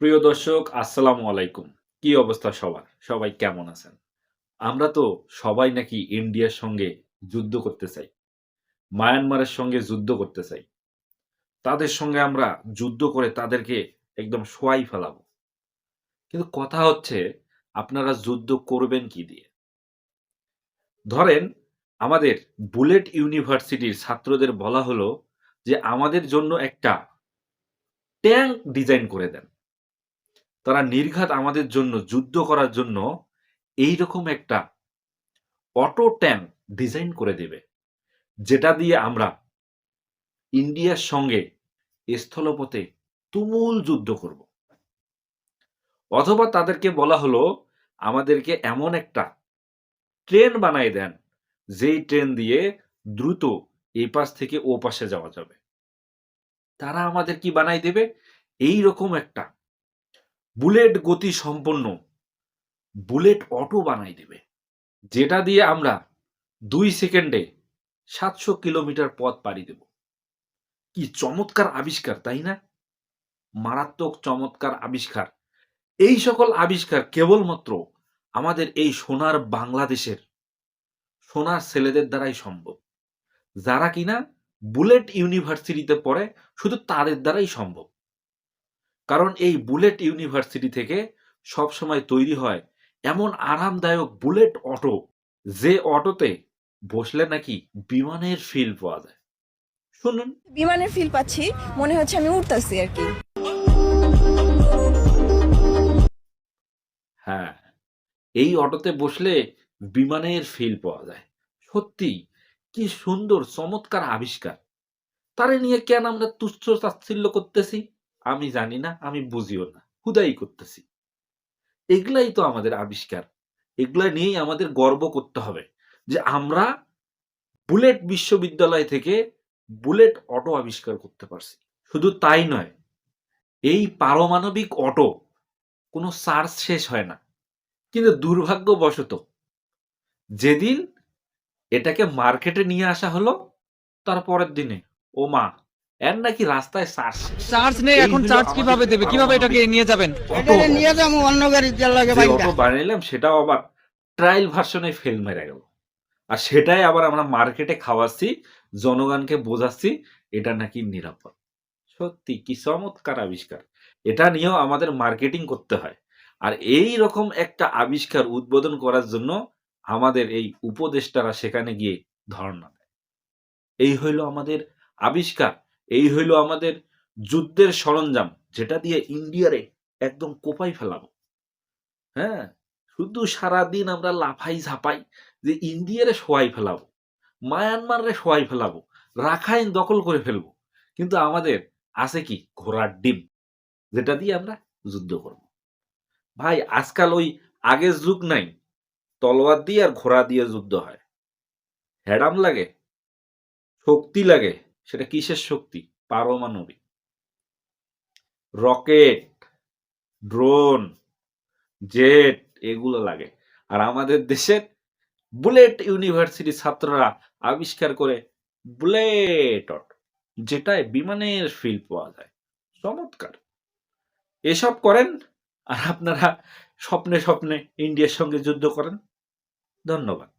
প্রিয় দর্শক, আসসালামু আলাইকুম। কি অবস্থা সবার? সবাই কেমন আছেন? আমরা তো সবাই নাকি ইন্ডিয়ার সঙ্গে যুদ্ধ করতে চাই, মায়ানমারের সঙ্গে যুদ্ধ করতে চাই। তাদের সঙ্গে আমরা যুদ্ধ করে তাদেরকে একদম শোয়াই ফেলাবো। কিন্তু কথা হচ্ছে, আপনারা যুদ্ধ করবেন কি দিয়ে? ধরেন, আমাদের বুলেট ইউনিভার্সিটির ছাত্রদের বলা হলো যে, আমাদের জন্য একটা ট্যাঙ্ক ডিজাইন করে দেন। তারা নির্ঘাত আমাদের জন্য, যুদ্ধ করার জন্য এই রকম একটা অটো ট্যাঙ্ক ডিজাইন করে দেবে, যেটা দিয়ে আমরা ইন্ডিয়ার সঙ্গে স্থলপথে তুমুল যুদ্ধ করব। অথবা তাদেরকে বলা হলো, আমাদেরকে এমন একটা ট্রেন বানাই দেন, যেই ট্রেন দিয়ে দ্রুত এই পাশ থেকে ও পাশে যাওয়া যাবে। তারা আমাদের কি বানাই দেবে? এই রকম একটা বুলেট গতি সম্পন্ন। বুলেট অটো বানাই দেবে। যেটা দিয়ে আমরা দুই সেকেন্ডে সাতশো কিলোমিটার পথ পাড়ি দেব। কি চমৎকার আবিষ্কার, তাই না? মারাত্মক চমৎকার আবিষ্কার। এই সকল আবিষ্কার কেবলমাত্র আমাদের এই সোনার বাংলাদেশের, সোনার ছেলেদের দ্বারাই সম্ভব। যারা কিনা বুলেট ইউনিভার্সিটিতে পড়ে, শুধু তাদের দ্বারাই সম্ভব। কারণ এই বুলেট ইউনিভার্সিটি থেকে সব সময় তৈরি হয় এমন আরামদায়ক বুলেট অটো যে অটোতে বসলে নাকি বিমানের ফিল পাওয়া যায়। শুনুন। বিমানের ফিল পাচ্ছি মনে হচ্ছে আমি উঠতেছি আর কি। হ্যাঁ এই অটোতে বসলে বিমানের ফিল পাওয়া যায়। সত্যি কি সুন্দর চমৎকার আবিষ্কার। তারে নিয়ে কেন আমরা তুচ্ছ তাচ্ছিল্য করতেছি? আমি জানি না, আমি বুঝিও না। হুদাই করতেছি। এগুলাই তো আমাদের আবিষ্কার। এগুলা নিয়েই আমাদের গর্ব করতে হবে যে আমরা বুলেট বিশ্ববিদ্যালয় থেকে বুলেট অটো আবিষ্কার করতে পারছি। শুধু তাই নয়, এই পারমাণবিক অটো কোনো চার্জ শেষ হয় না। কিন্তু দুর্ভাগ্যবশত যেদিন এটাকে মার্কেটে নিয়ে আসা হলো, তার পরের দিনে ও মা এর নাকি রাস্তায় চার্জ চার্জ নেই এখন চার্জ কীভাবে দেবে? কীভাবে এটাকে নিয়ে যাবেন? অটো। এটা নিয়ে যাব অন্য গাড়ি তেল লাগে বাইকটা। অটো বানাইলাম সেটাও আবার ট্রায়াল ভার্সনে ফেল মেরে গেল। আর সেটাই আবার আমরা মার্কেটে খাওয়াচ্ছি জনগণকে বোঝাচ্ছি এটা নাকি নিরাপদ। সত্যি কি চমৎকার আবিষ্কার। এটা নিয়েও আমাদের মার্কেটিং করতে হয়। আর এই রকম একটা আবিষ্কার উদ্বোধন করার জন্য আমাদের এই উপদেষ্টারা সেখানে গিয়ে ধর্ণা দেয়। এই হইল আমাদের আবিষ্কার। এই হইল আমাদের যুদ্ধের সরঞ্জাম, যেটা দিয়ে ইন্ডিয়ারে একদম কোপাই ফেলাবো। হ্যাঁ? শুধু সারাদিন আমরা লাফাই ঝাপাই যে ইন্ডিয়ারে শোয়াই ফেলাবো মায়ানমারে শোয়াই ফেলাবো, রাখাইন দখল করে ফেলব। কিন্তু আমাদের আছে কি? ঘোড়ার ডিম, যেটা দিয়ে আমরা যুদ্ধ করব। ভাই, আজকাল ওই আগের যুগ নাই, তলোয়ার দিয়ে আর ঘোড়া দিয়ে যুদ্ধ হয়। হ্যাডাম লাগে, শক্তি লাগে সেটা কিসের শক্তি? পারমাণবিক। রকেট, ড্রোন, জেট, এগুলো লাগে। আর আমাদের দেশের বুলেট ইউনিভার্সিটি ছাত্ররা আবিষ্কার করে বুলেট যেটায় বিমানের ফিল পাওয়া যায়। চমৎকার। এসব করেন আর আপনারা স্বপ্নে স্বপ্নে ইন্ডিয়ার সঙ্গে যুদ্ধ করেন। ধন্যবাদ।